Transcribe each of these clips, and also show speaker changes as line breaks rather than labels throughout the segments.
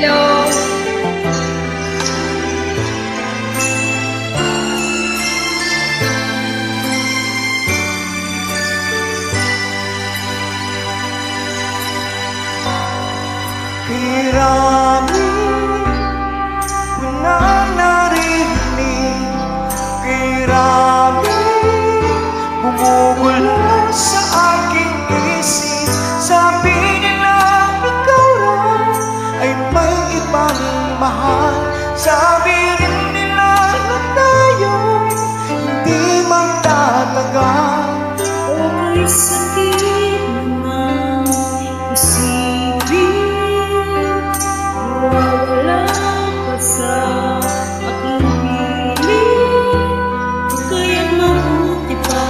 Hello.
Kira talaga. O oh, may
sakit naman Isipin. Wala ka sa aking piling Kaya mabuti pa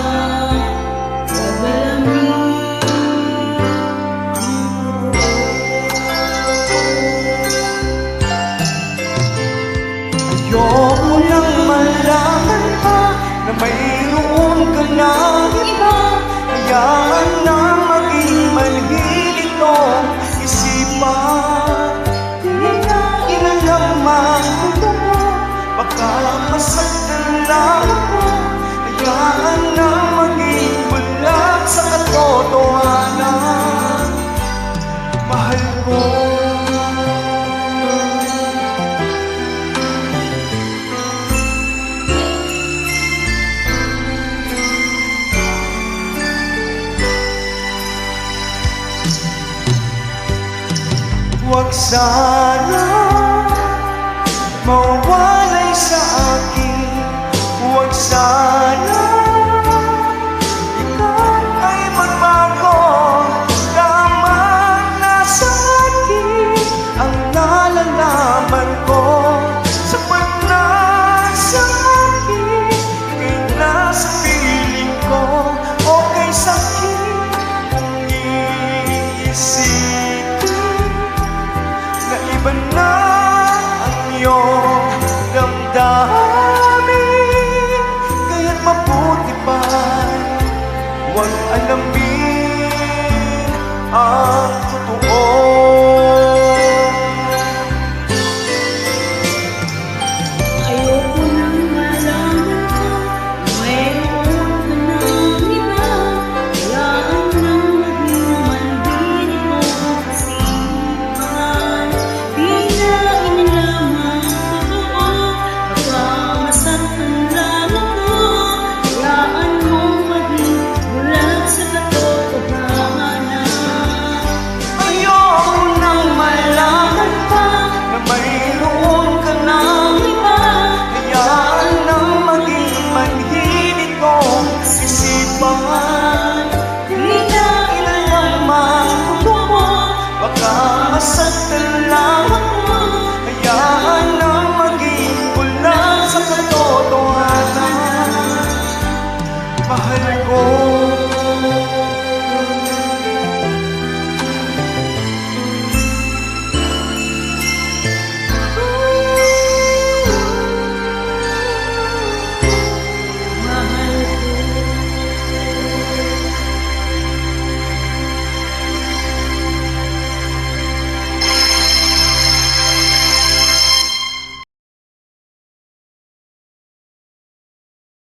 Ayoko nang malaman pa Na may มก็นาอยา Huwag sana Huwag alamin. ang I'm a pájaro.